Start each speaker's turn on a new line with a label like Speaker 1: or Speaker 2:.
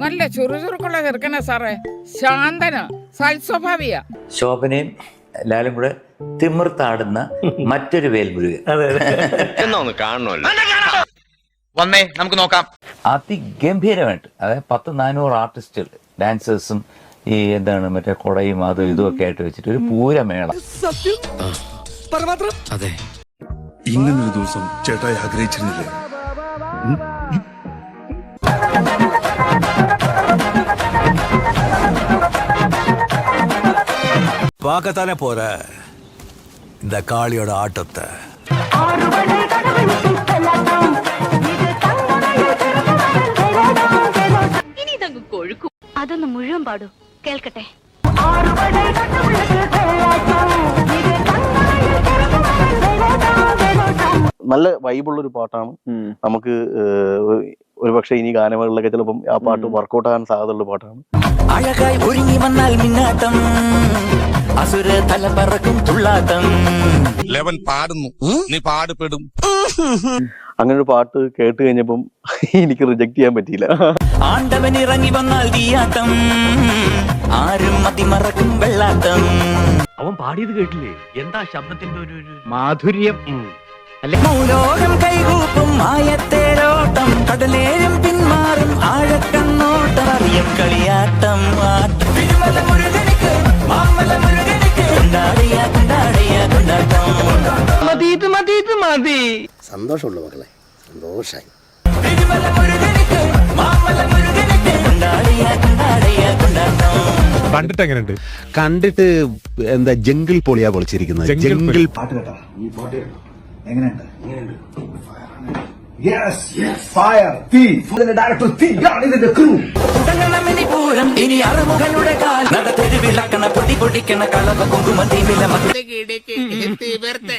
Speaker 1: നല്ല ചുറുചുറുക്കുള്ള ചെറുക്കന സാറേ. ശാന്തന സൽസ്വഭാവിയ.
Speaker 2: ശോഭനയും ലാലും കൂടെ തിമിർത്താടുന്ന മറ്റൊരു വേൽമുരുകൻ.
Speaker 3: എന്നാ ഒന്ന് കാണണമല്ലോ.
Speaker 4: വന്നേ നമുക്ക് നോക്കാം.
Speaker 2: അതിഗംഭീരമായിട്ട് അതായത് പത്ത് നാനൂറ് ആർട്ടിസ്റ്റുകൾ ഡാൻസേഴ്സും ഈ എന്താണ് മറ്റേ കൊടയും അതും ഇതും ഒക്കെ ആയിട്ട് വെച്ചിട്ട് ഒരു പൂരമേള.
Speaker 5: ഇങ്ങനൊരു ദിവസം ചേട്ടായി ആഗ്രഹിച്ചിരുന്നില്ലേ?
Speaker 6: பார்க்கத்தானே போற இந்த காளியோட ஆட்டத்தை
Speaker 7: ഇനി ഇതങ്ങ് കൊഴുക്കും അതൊന്ന് മുഴുവൻ പാടൂ കേൾക്കട്ടെ
Speaker 8: നല്ല വൈബുള്ള ഒരു പാട്ടാണ് നമുക്ക് ഏഹ്, ഒരു പക്ഷേ ഇനി ഗാനമേളയിലൊക്കെ ചിലപ്പം ആ പാട്ട് വർക്കൗട്ട് ആകാൻ സാധ്യതയുള്ള പാട്ടാണ്
Speaker 9: അഴകായി ഒരുങ്ങി വന്നാൽ മിന്നാട്ടം അസുര തല പറക്കും തുള്ളാട്ടം
Speaker 5: ലെവൻ പാടുന്നു. നീ പാടുപെടും.
Speaker 8: അങ്ങനെ ഒരു പാട്ട് കേട്ട് കഴിഞ്ഞപ്പം എനിക്ക് റിജക്ട് ചെയ്യാൻ പറ്റിയില്ല.
Speaker 9: ആണ്ടവൻ ഇറങ്ങി വന്നാൽ തീയാട്ടം ആരും മതിമറക്കും വെള്ളാട്ടം
Speaker 3: അവൻ പാടിയത് കേട്ടില്ലേ? എന്താ ശബ്ദത്തിന്റെ ഒരു മാധുര്യം.
Speaker 9: മൗലോകം കൈകൂപ്പും മായത്തേരോട്ടം കടലേഴും സന്തോഷമുള്ളൂ മതി ഇത് മതി.
Speaker 8: സന്തോഷമുള്ളു മക്കളെ. സന്തോഷായി.
Speaker 9: കൊണ്ടാട്ടം
Speaker 6: കണ്ടിട്ട് എങ്ങനെയുണ്ട് കണ്ടിട്ട് എന്താ ജംഗിൾ പൊളിയാ പൊളിച്ചിരിക്കുന്നത്. ജംഗിൾ
Speaker 9: ഉടങ്ങണമിനി ക്രൂ ഇനി അറുമുഖനുടെ കാൽ. നടത്തെരുവിളക്കണ പൊടി പൊടിക്കണ കളവ കുങ്കുമതി വിലമ ശരവണ